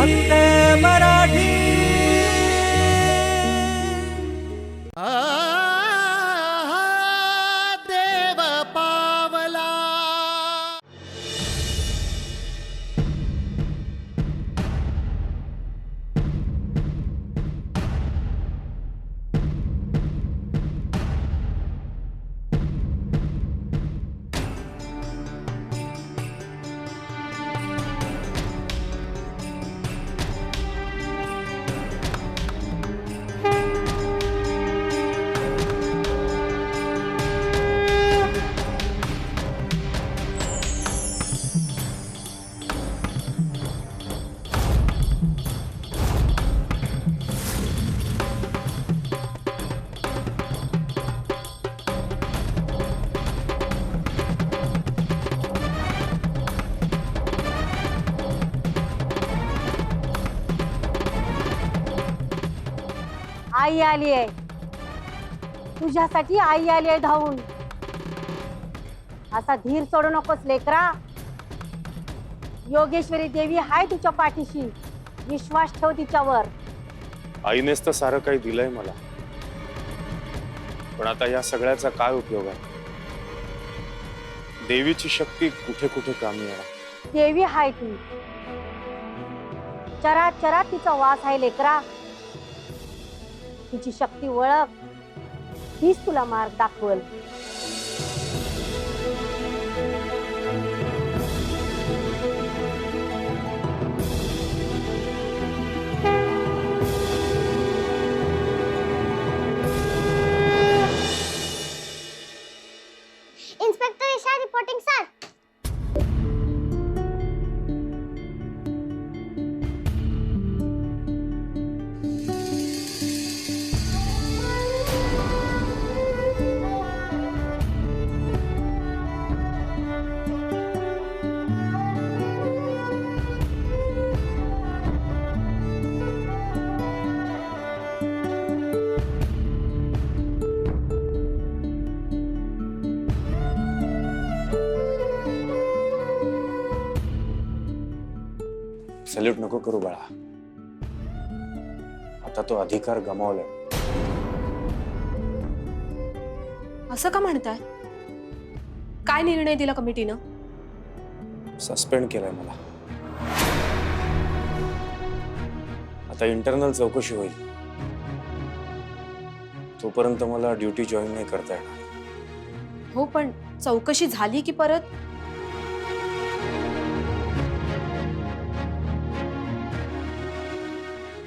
फक्त आई आली आहे. तुझ्यासाठी आई आली आहे धावून. असा धीर सोडू नकोस लेकरा. योगेश्वरी देवी हाय तुझ्या पाठीशी. विश्वास ठेव तिच्यावर. आईनेच तर सारं काही दिलंय मला. पण आता या सगळ्याचा काय उपयोग आहे? देवीची शक्ती कुठे कुठे कामी आहे? देवी हाय ती. चरात चरात तिचा वास आहे लेकरा. तिची शक्ती ओळख तीच तुला मार्ग दाखवल. सल्यूट नको करू बाळा. आता तो अधिकार गमावलाय. असं का म्हणताय? काय निर्णय दिला कमिटीनं? सस्पेंड केलाय मला. आता इंटरनल चौकशी होईल. तोपर्यंत मला ड्युटी जॉईन नाही करता येणार. हो पण चौकशी झाली की परत?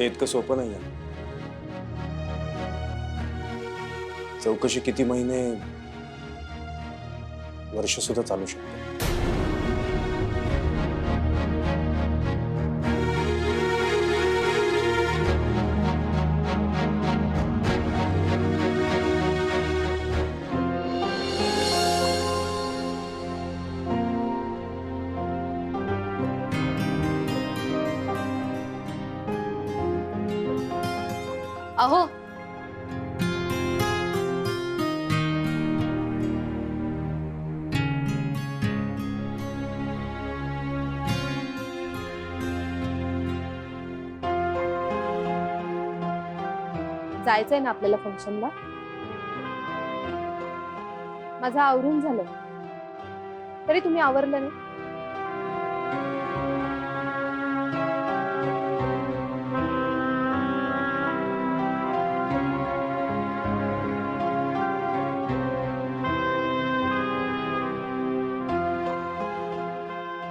ते इतकं सोपं नाही आहे चौकशी किती महिने वर्ष सुद्धा चालू शकते. जायचंय ना आपल्याला फंक्शनला माझं आवरून झालं. तरी तुम्ही आवरलं नाही.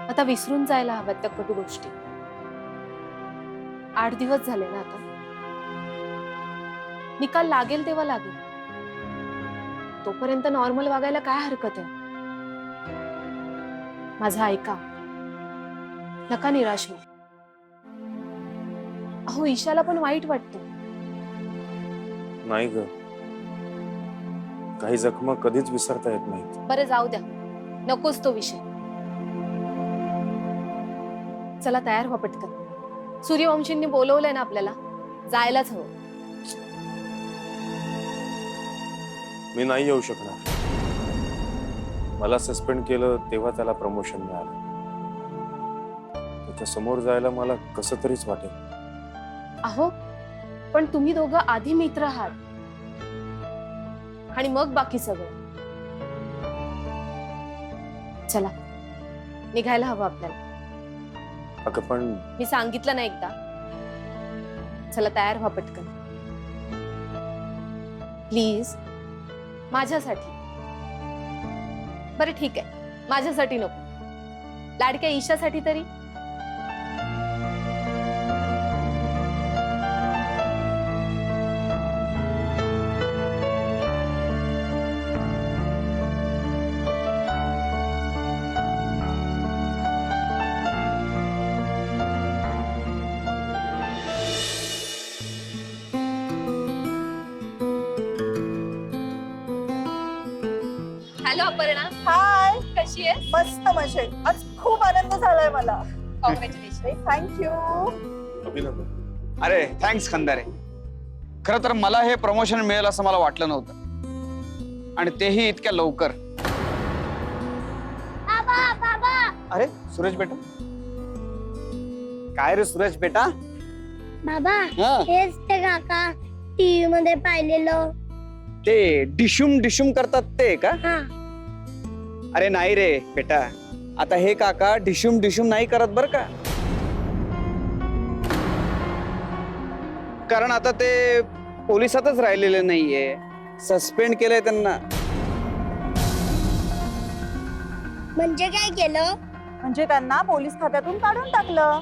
आता विसरून जायला हव्यात त्या कटू गोष्टी. आठ दिवस झाले ना आता. निकाल लागेल तेव्हा लागेल. तोपर्यंत नॉर्मल वागायला काय हरकत आहे? माझा ऐका. नका निराश हो अहो ईशाला पण वाईट वाटतं. नाही ग. काही जखमा कधीच विसरता येत नाहीत. बरं जाऊ द्या. नकोच तो विषय. चला तयार व्हा पटकन. सूर्यवंशींनी बोलवलंय ना आपल्याला? जायलाच हवं. मी नाही येऊ शकणार. मला सस्पेंड केलं तेव्हा त्याला प्रमोशन मिळालं. तो त्या समोर जायला मला कसं तरीच वाटेल. अहो पण तुम्ही दोघं आधी मित्र आहात. आणि मग बाकी सगळं. चला निघायला हवं आपल्याला. अगं पण मी सांगितलं ना एकदा. चला तयार व्हा पटकन. प्लीज माझ्यासाठी. बरं ठीक आहे. माझ्यासाठी नको. लाडक्या ईशासाठी तरी. हॅलो अपर्णा हाय कशी आहे मस्त मजेत. आज खूप आनंद झालाय मला. कॉंग्रॅच्युलेशन थँक्यू अभिनंदन. अरे थँक्स खंदारे. खरं तर मला हे प्रमोशन मिळेल असं मला वाटलं नव्हतं. आणि तेही इतक्या लवकर. बाबा बाबा. अरे सुरेश बेटा. काय रे सुरेश बेटा? बाबा हा. हेच ते काका टीव्ही मध्ये पाहिलेलं. ते डिशुम डिशुम करतात ते का? हा. अरे नाही रे बेटा. आता हे काका डिशुम डिशुम नाही करत बर का? कारण आता ते पोलिसातच राहिलेले नाहीये. सस्पेंड केलंय त्यांना. म्हणजे काय केलं? म्हणजे त्यांना पोलीस खात्यातून काढून टाकलं.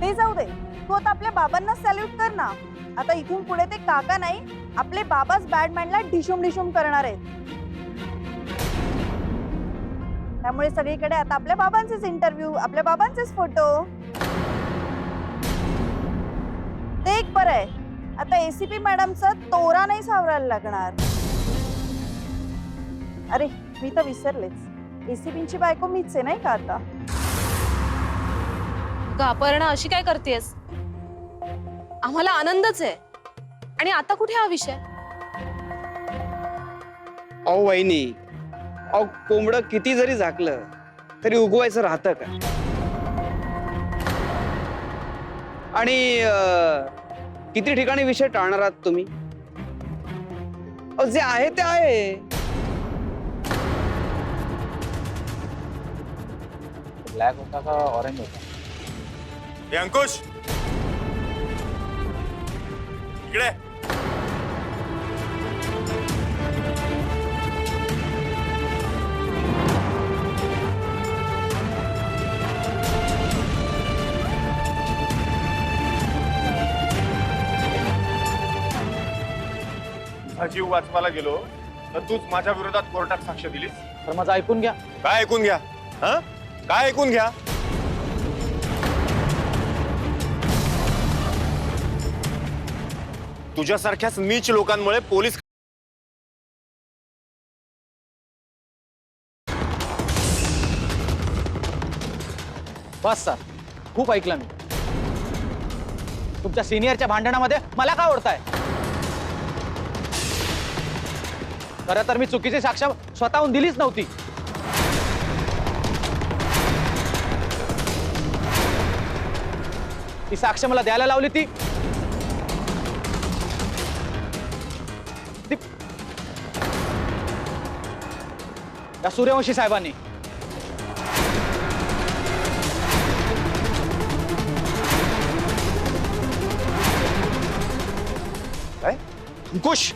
ते जाऊ दे. तू आता आपल्या बाबांना सॅल्यूट कर ना. आता इथून पुढे ते काका नाही आपले बाबाच बॅडमॅनला डिशुम डिशुम करणार आहेत. त्यामुळे सगळीकडे आता आपल्या बाबांचेच इंटरव्ह्यू आपल्या बाबांचेच फोटो ते एक बरं आहे. आता एसीपी मॅडमचा तोरा नाही सावरायला लागणार. अरे मी तर विसरलेच. एसीपींची बायको मीच आहे नाही का आता? अगं अपर्णा अशी काय करतेस आम्हाला आनंदच आहे. आणि आता कुठे हा विषय? अहो वहिनी. अहो कोंबड किती जरी झाकलं तरी उगवायचं राहतं का? आणि अं, किती ठिकाणी विषय टाळणार आहात तुम्ही? अहो, जे आहे ते आहे. ब्लॅक होता का ऑरेंज होता? हे अंकुश इकडे. हा जीव वाचवायला गेलो तर तूच माझ्या विरोधात कोर्टात साक्ष दिलीस. तर माझं ऐकून घ्या. काय ऐकून घ्या? हा? काय ऐकून घ्या? तुझ्यासारख्याच नीच लोकांमुळे पोलीस बस सर खूप ऐकलं मी. तुमच्या सिनियरच्या भांडणामध्ये मला का ओढताय? खरं तर मी चुकीची साक्ष स्वतःहून दिलीच नव्हती. ती साक्ष मला द्यायला लावली ती. त्या या सूर्यवंशी साहेबांनी. काय? Ankush!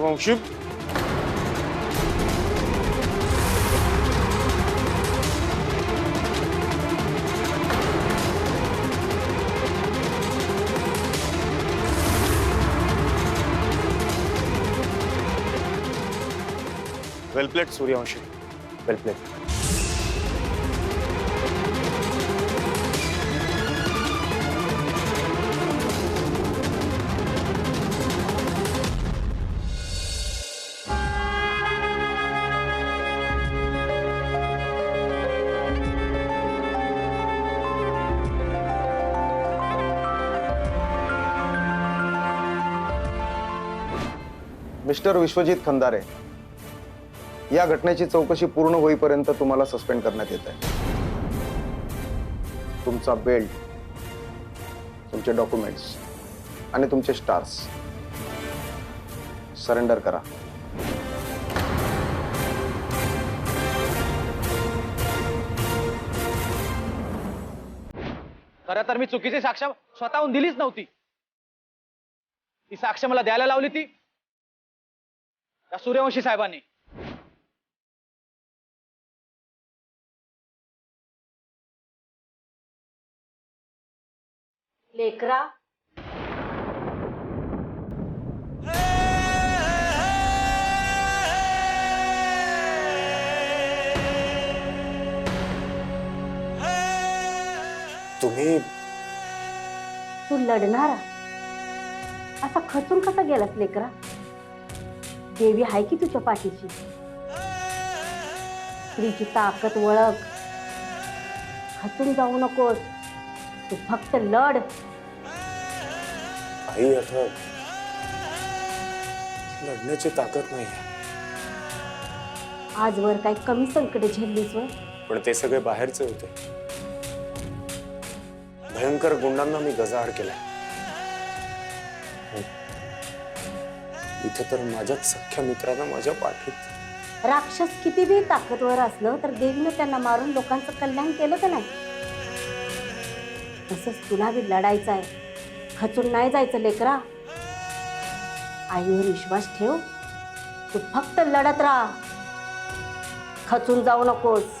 yapamamışım. Well played Suryavanshi. Well played. Mister Vishwajit Khandare या घटनेची चौकशी पूर्ण होईपर्यंत तुम्हाला सस्पेंड करण्यात येत आहे तुमचा बेल्ट तुमचे डॉक्युमेंट्स आणि तुमचे स्टार्स सरेंडर करा. खरं तर मी चुकीची साक्ष स्वतःहून दिलीच नव्हती. ती साक्ष मला द्यायला लावली ती. त्या सूर्यवंशी साहेबांनी. लेकरा. तुम्ही तू लढणारा. असा खचून कसा गेलास लेकरा? देवी आहे की तुझ्या पाठीची स्त्रीची ताकद वळख खचून जाऊ नकोस. तू फक्त लढ. आई आता लढण्याची ताकद नाही आजवर काही कमी संकट झेललीस वर? पण ते सगळे बाहेरचे होते. भयंकर गुंडांना मी गजाआड केलाय. इथं तर माझ्याच सख्या मित्रानं माझ्या पाठीत. राक्षस किती बी ताकदवर असलं तर देवीनं त्यांना मारून लोकांचं कल्याण केलं का नाही? तसंच तुला बी लढायचं आहे. खचून नाही जायचं लेकरा. आईवर विश्वास ठेव. तू फक्त लढत राहा. खचून जाऊ नकोस.